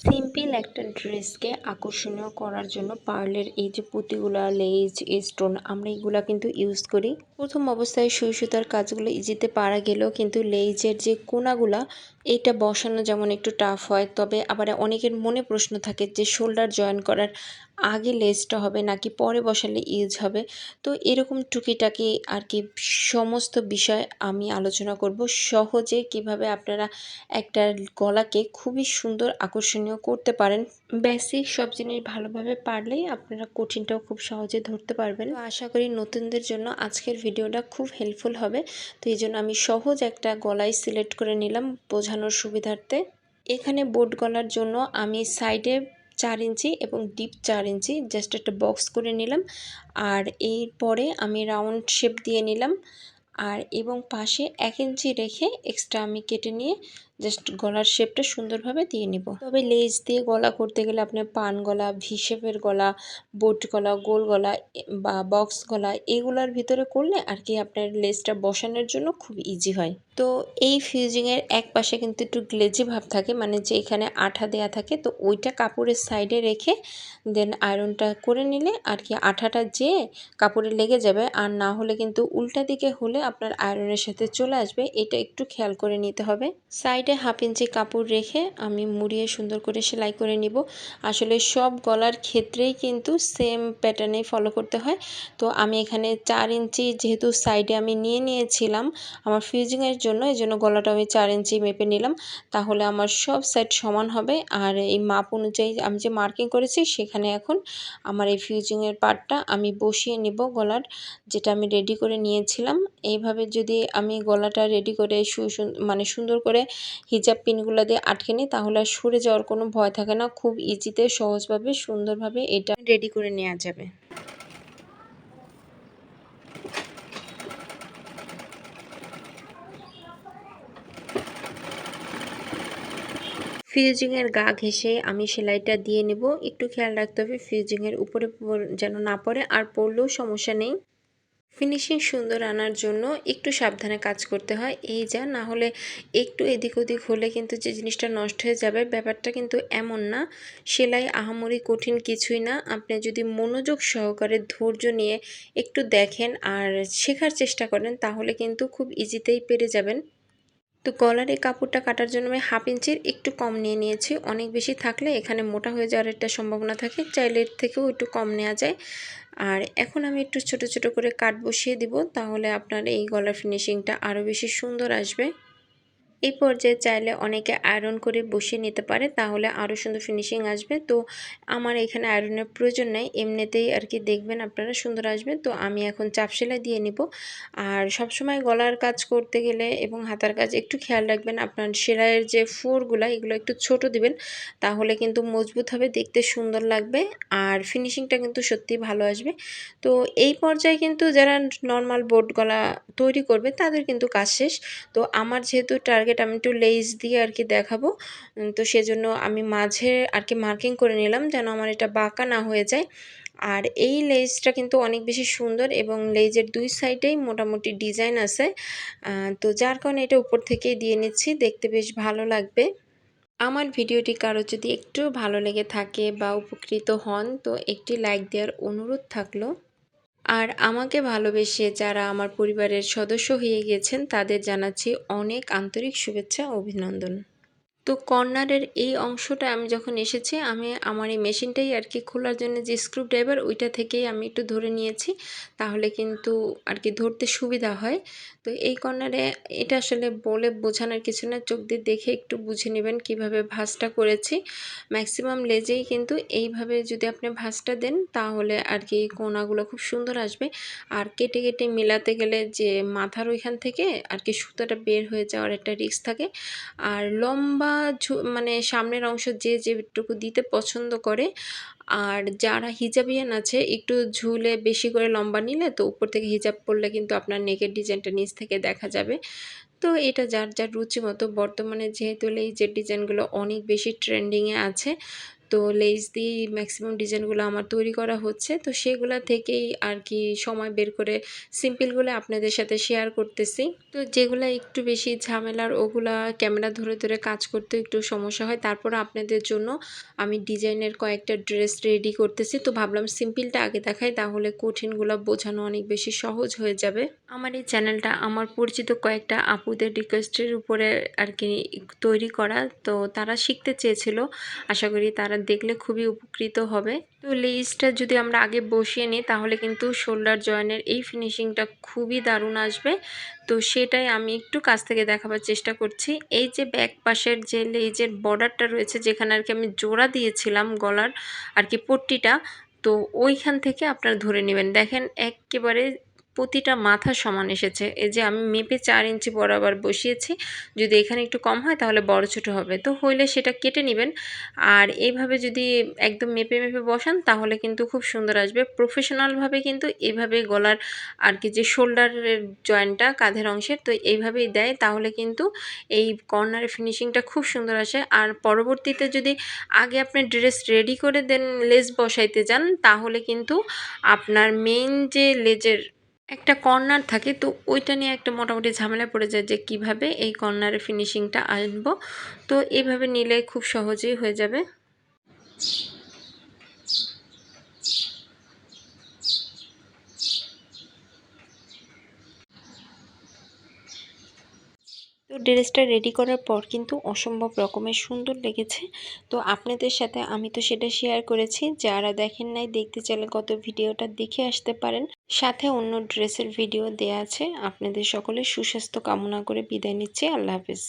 Simple একটা ড্রেসকে আকর্ষণীয় করার জন্য পার্লের এই যে পুঁতিগুলা, লেজ, স্টোন, আমরা এগুলা কিন্তু ইউজ করি। প্রথম অবস্থায় সুই সুতার কাজগুলো ইজিতে পারা গেলেও কিন্তু লেজের যে কোনাগুলা এইটা বসানো যেমন একটু টাফ হয়, তবে আবার অনেকের মনে প্রশ্ন থাকে যে শোল্ডার জয়েন করার আগে লেজটা হবে নাকি পরে বসালে ইজ হবে? তো এরকম টুকিটাকি আর কি সমস্ত বিষয় আমি আলোচনা করব। সহজে কীভাবে আপনারা একটা গলাকে খুবই সুন্দর আকর্ষণীয় করতে পারেন বেসিক সব জিনিস ভালোভাবে পারলেই আপনারা কঠিনটাও খুব সহজে ধরতে পারবেন। আশা করি নতুনদের জন্য আজকের ভিডিওটা খুব হেল্পফুল হবে। তো এই জন্য আমি সহজ একটা গলায় সিলেক্ট করে নিলাম বোঝানোর সুবিধার্থে। এখানে বোট গলার জন্য আমি সাইডে চার ইঞ্চি এবং ডিপ চার ইঞ্চি জাস্ট একটা বক্স করে নিলাম। আর এরপরে আমি রাউন্ড শেপ দিয়ে নিলাম। আর এবং পাশে এক ইঞ্চি রেখে এক্সট্রা আমি কেটে নিয়ে জাস্ট গলার শেপটা সুন্দরভাবে দিয়ে নিব। তবে লেজ দিয়ে গলা করতে গেলে আপনার পান গলা ভি শেপের গলা বোট গলা, গোল গলা, বা বক্স গলা, এগুলোর ভিতরে করলে আর কি আপনার লেজটা বসানোর জন্য খুব ইজি হয়। তো এই ফিউজিংয়ের এক পাশে কিন্তু একটু গ্লেজি ভাব থাকে মানে যে এখানে আঠা দেয়া থাকে, তো ওইটা কাপড়ের সাইডে রেখে দেন আয়রনটা করে নিলে আর কি আঠাটা যে কাপড়ে লেগে যাবে, আর না হলে কিন্তু উল্টা দিকে হলে আপনার আয়রনের সাথে চলে আসবে, এটা একটু খেয়াল করে নিতে হবে। সাইডে হাফ ইঞ্চি কাপড় রেখে আমি মুড়িয়ে সুন্দর করে সেলাই করে নিব। আসলে সব গলার ক্ষেত্রেই কিন্তু সেম প্যাটার্নে ফলো করতে হয়। তো আমি এখানে চার ইঞ্চি যেহেতু সাইডে আমি নিয়ে নিয়েছিলাম, আমার ফিউজিংয়ের জন্য এই জন্য গলাটা আমি চার ইঞ্চি মেপে নিলাম। তাহলে আমার সব সাইড সমান হবে। আর এই মাপ অনুযায়ী আমি যে মার্কিং করেছি, সেখানে এখন আমার এই ফিউজিংয়ের পার্টটা আমি বসিয়ে নিব গলার, যেটা আমি রেডি করে নিয়েছিলাম। এইভাবে যদি আমি গলাটা রেডি করে সু মানে সুন্দর করে হিজাব পিনগুলো দিয়ে আটকে নিই, তাহলে আর সরে যাওয়ার কোনো ভয় থাকে না। খুব ইজিতে সহজভাবে, সুন্দরভাবে এটা রেডি করে নেওয়া যাবে। ফিউজিংয়ের গা ঘেসে আমি সেলাইটা দিয়ে নেব। একটু খেয়াল রাখতে হবে ফিউজিংয়ের উপরে যেন না পড়ে, আর পড়লেও সমস্যা নেই। ফিনিশিং সুন্দর আনার জন্য একটু সাবধানে কাজ করতে হয়। এই যা, না হলে একটু এদিক ওদিক হলে কিন্তু যে জিনিসটা নষ্ট হয়ে যাবে, ব্যাপারটা কিন্তু এমন না। সেলাই আহামরি কঠিন কিছুই না। আপনি যদি মনোযোগ সহকারে ধৈর্য নিয়ে একটু দেখেন আর শেখার চেষ্টা করেন, তাহলে কিন্তু খুব ইজিতেই পেরে যাবেন। তো গলার এই কাপড়টা কাটার জন্য আমি হাফ ইঞ্চির একটু কম নিয়ে নিয়েছি। অনেক বেশি থাকলে এখানে মোটা হয়ে যাওয়ার একটা সম্ভাবনা থাকে, চাইলে এর থেকেও একটু কম নেওয়া যায়। আর এখন আমি একটু ছোট ছোট করে কাট বসিয়ে দিব, তাহলে আপনার এই গলার ফিনিশিংটা আরও বেশি সুন্দর আসবে। এই পর্যায়ে চাইলে অনেকে আয়রন করে বসিয়ে নিতে পারে, তাহলে আরও সুন্দর ফিনিশিং আসবে। তো আমার এখানে আয়রনের প্রয়োজন নেই, এমনিতেই আর কি দেখবেন আপনারা সুন্দর আসবে। তো আমি এখন চাপ সেলাই দিয়ে নিব। আর সবসময় গলার কাজ করতে গেলে এবং হাতার কাজ, একটু খেয়াল রাখবেন আপনার সেলাইয়ের যে ফোরগুলো, এগুলো একটু ছোট দিবেন, তাহলে কিন্তু মজবুত হবে, দেখতে সুন্দর লাগবে আর ফিনিশিংটা কিন্তু সত্যি ভালো আসবে। তো এই পর্যায়ে কিন্তু যারা নর্মাল বোর্ড গলা তৈরি করবে, তাদের কিন্তু কাজ শেষ। তো আমার যেহেতু টার্গেট টার্গেট আমি একটু লেস দিয়ে আর কি দেখাবো তো সেজন্য আমি মাঝে আর কি মার্কিং করে নিলাম যেন আমার এটা বাঁকা না হয়ে যায়। আর এই লেজটা কিন্তু অনেক বেশি সুন্দর এবং লেজের দুই সাইডেই মোটামুটি ডিজাইন আছে। তো যার কারণে এটা উপর থেকেই দিয়ে নিচ্ছি, দেখতে বেশ ভালো লাগবে। আমার ভিডিওটি কারও যদি একটু ভালো লেগে থাকে বা উপকৃত হন, তো একটি লাইক দেওয়ার অনুরোধ থাকল। আর আমাকে ভালোবেসে যারা আমার পরিবারের সদস্য হয়ে গিয়েছেন তাদের জানাচ্ছি অনেক আন্তরিক শুভেচ্ছা, অভিনন্দন। তো কর্নারের এই অংশটা আমি যখন এসেছি, আমি আমার এই মেশিনটাই আর কি খোলার জন্য যে স্ক্রু ড্রাইভার ওইটা থেকেই আমি একটু ধরে নিয়েছি। তাহলে কিন্তু আর কি ধরতে সুবিধা হয়। তো এই কর্নারে এটা আসলে বলে বোঝানোর কিছু না, চোখ দিয়ে দেখে একটু বুঝে নেবেন কীভাবে ভাঁজটা করেছি। ম্যাক্সিমাম লেজেই কিন্তু এইভাবে যদি আপনি ভাঁজটা দেন, তাহলে আর কি কোনাগুলো খুব সুন্দর আসবে। আর কেটে কেটে মেলাতে গেলে যে মাথার ওইখান থেকে আর কি সুতোটা বের হয়ে যাওয়ার একটা রিস্ক থাকে। আর লম্বা মানে সামনের অংশ যে যেটুকু দিতে পছন্দ করে, আর যারা হিজাবিয়ান আছে, একটু ঝুলে বেশি করে লম্বা নিলে তো উপর থেকে হিজাব পরলে কিন্তু আপনার নেকের ডিজাইনটা নিচ থেকে দেখা যাবে। তো এটা যার যার রুচি মতো বর্তমানে যেহেতু এই যে ডিজাইনগুলো অনেক বেশি ট্রেন্ডিংয়ে আছে তো লেস দিয়ে ম্যাক্সিমাম ডিজাইনগুলো আমার তৈরি করা হচ্ছে। তো সেগুলা থেকেই আর কি সময় বের করে সিম্পলগুলো আপনাদের সাথে শেয়ার করতেছি। তো যেগুলো একটু বেশি ঝামেলার, ওগুলা ক্যামেরা ধরে ধরে কাজ করতে একটু সমস্যা হয়। তারপর আপনাদের জন্য আমি ডিজাইনের কয়েকটা ড্রেস রেডি করতেছি। তো ভাবলাম সিম্পলটা আগে দেখাই, তাহলে কঠিনগুলো বোঝানো অনেক বেশি সহজ হয়ে যাবে। আমার এই চ্যানেলটা আমার পরিচিত কয়েকটা আপুদের রিকোয়েস্টের উপরে আর কি তৈরি করা। তো তারা শিখতে চেয়েছিল। আশা করি তারা দেখলে খুবই উপকৃত হবে। তো লেসটা যদি আমরা আগে বসিয়ে নিই, তাহলে কিন্তু শোল্ডার জয়েনের এই ফিনিশিংটা খুবই দারুণ আসবে। তো সেটাই আমি একটু কাছ থেকে দেখাবার চেষ্টা করছি। এই যে ব্যাক পাশের যে লেজের বর্ডারটা রয়েছে, যেখানে আর কি আমি জোড়া দিয়েছিলাম গলার আর কি পট্টিটা, তো ওইখান থেকে আপনারা ধরে নেবেন। দেখেন, একেবারে প্রতিটা মাথা সমান এসেছে। এই যে আমি মেপে চার ইঞ্চি বরাবর বসিয়েছি, যদি এখানে একটু কম হয় তাহলে বড় ছোটো হবে। তো হইলে সেটা কেটে নেবেন। আর এইভাবে যদি একদম মেপে মেপে বসান, তাহলে কিন্তু খুব সুন্দর আসবে। প্রফেশনালভাবে কিন্তু এইভাবে গলার আর কি যে শোল্ডারের জয়েন্টটা কাঁধের অংশের, তো এইভাবেই দেয়। তাহলে কিন্তু এই কর্নারের ফিনিশিংটা খুব সুন্দর আসে। আর পরবর্তীতে যদি আগে আপনি ড্রেস রেডি করে দেন, লেস বসাইতে যান, তাহলে কিন্তু আপনার মেইন যে লেজের একটা কর্নার থাকে, তো ওইটা নিয়ে একটা মোটামুটি ঝামেলা পড়ে যায় যে কীভাবে এই কর্নারের ফিনিশিংটা আনব। তো এইভাবে নিলে খুব সহজেই হয়ে যাবে। ড্রেসটা রেডি করার পর কিন্তু অসম্ভব রকমের সুন্দর লেগেছে। তো আপনাদের সাথে আমি তো সেটা শেয়ার করেছি। যারা দেখেন নাই, দেখতে চাইলে গত ভিডিওটা দেখে আসতে পারেন। সাথে অন্য ড্রেসের ভিডিও দেয়া আছে। আপনাদের সকলে সুস্বাস্থ্য কামনা করে বিদায় নিচ্ছি। আল্লাহ হাফিজ।